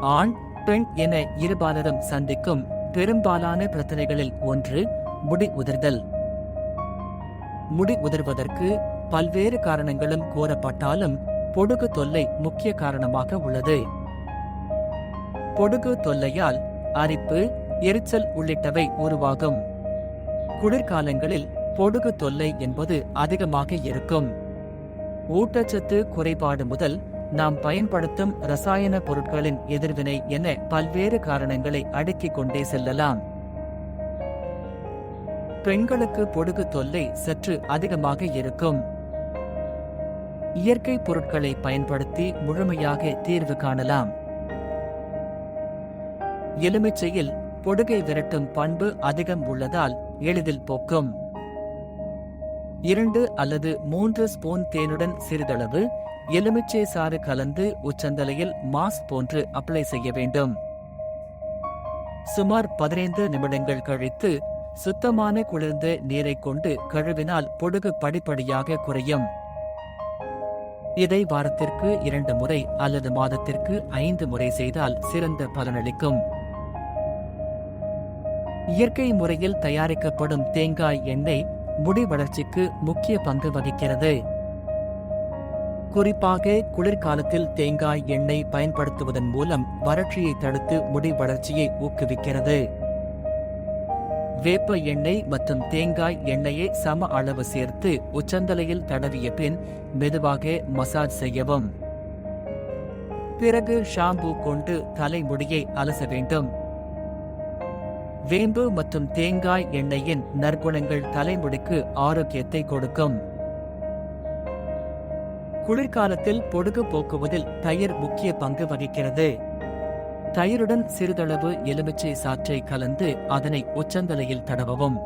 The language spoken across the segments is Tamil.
ஆண் பெண் என இருபாலரும் சந்திக்கும் பெரும்பாலான பிரச்சனைகளில் ஒன்று முடி உதிர்தல். முடி உதிர்வதற்கு பல்வேறு காரணங்களும் கூறப்பட்டாலும் பொடுகு தொல்லை முக்கிய காரணமாக உள்ளது. பொடுகு தொல்லையால் அரிப்பு எரிச்சல் உள்ளிட்டவை உருவாகும். குளிர்காலங்களில் பொடுகு தொல்லை என்பது அதிகமாக இருக்கும். ஊட்டச்சத்து குறைபாடு முதல் நாம் பயன்படுத்தும் ரசாயன பொருட்களின் எதிர்வினை என பல்வேறு காரணங்களை அடுக்கிக் கொண்டே செல்லலாம். பெண்களுக்கு பொடுகு தொல்லை சற்று அதிகமாக இருக்கும். இயற்கை பொருட்களை பயன்படுத்தி முழுமையாக தீர்வு காணலாம். எலுமிச்சையில் பொடுகை விரட்டும் பண்பு அதிகம் உள்ளதால் எளிதில் போக்கும். இரண்டு அல்லது மூன்று ஸ்பூன் தேனுடன் சிறிதளவு எலுமிச்சை சாறு கலந்து உச்சந்தலையில் மாஸ்க் போன்று அப்ளை செய்ய வேண்டும். சுமார் பதினைந்து நிமிடங்கள் கழித்து சுத்தமான குளிர்ந்த நீரை கொண்டு கழுவினால் பொடுகு படிப்படியாக குறையும். இதை வாரத்திற்கு இரண்டு முறை அல்லது மாதத்திற்கு ஐந்து முறை செய்தால் சிறந்த பலனளிக்கும். இயற்கை முறையில் தயாரிக்கப்படும் தேங்காய் எண்ணெய் முடி வளர்ச்சிக்கு முக்கிய பங்கு வகிக்கிறது. குறிப்பாக குளிர்காலத்தில் தேங்காய் எண்ணெய் பயன்படுத்துவதன் மூலம் வறட்சியை தடுத்து முடி வளர்ச்சியை ஊக்குவிக்கிறது. வேப்ப எண்ணெய் மற்றும் தேங்காய் எண்ணெயை சம அளவு சேர்த்து உச்சந்தலையில் தடவிய பின் மெதுவாக மசாஜ் செய்யவும். பிறகு ஷாம்பு கொண்டு தலைமுடியை அலச வேண்டும். வேம்பு மற்றும் தேங்காய் எண்ணெயின் நற்குணங்கள் தலைமுடிக்கு ஆரோக்கியத்தை கொடுக்கும். குளிர்காலத்தில் பொடுகு போக்குவதில் தயிர் முக்கிய பங்கு வகிக்கிறது. தயிருடன் சிறிதளவு எலுமிச்சை சாற்றை கலந்து அதனை உச்சந்தலையில் தடவவும்.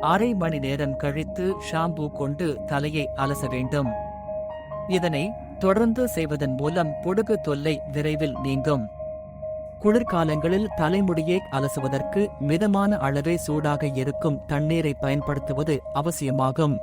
அரை மணி நேரம் கழித்து ஷாம்பு கொண்டு தலையை அலச வேண்டும். இதனை தொடர்ந்து செய்வதன் மூலம் பொடுகு தொல்லை விரைவில் நீங்கும். குளிர்காலங்களில் தலைமுடியை அலசுவதற்கு மிதமான அளவே சூடாக இருக்கும் தண்ணீரை பயன்படுத்துவது அவசியமாகும்.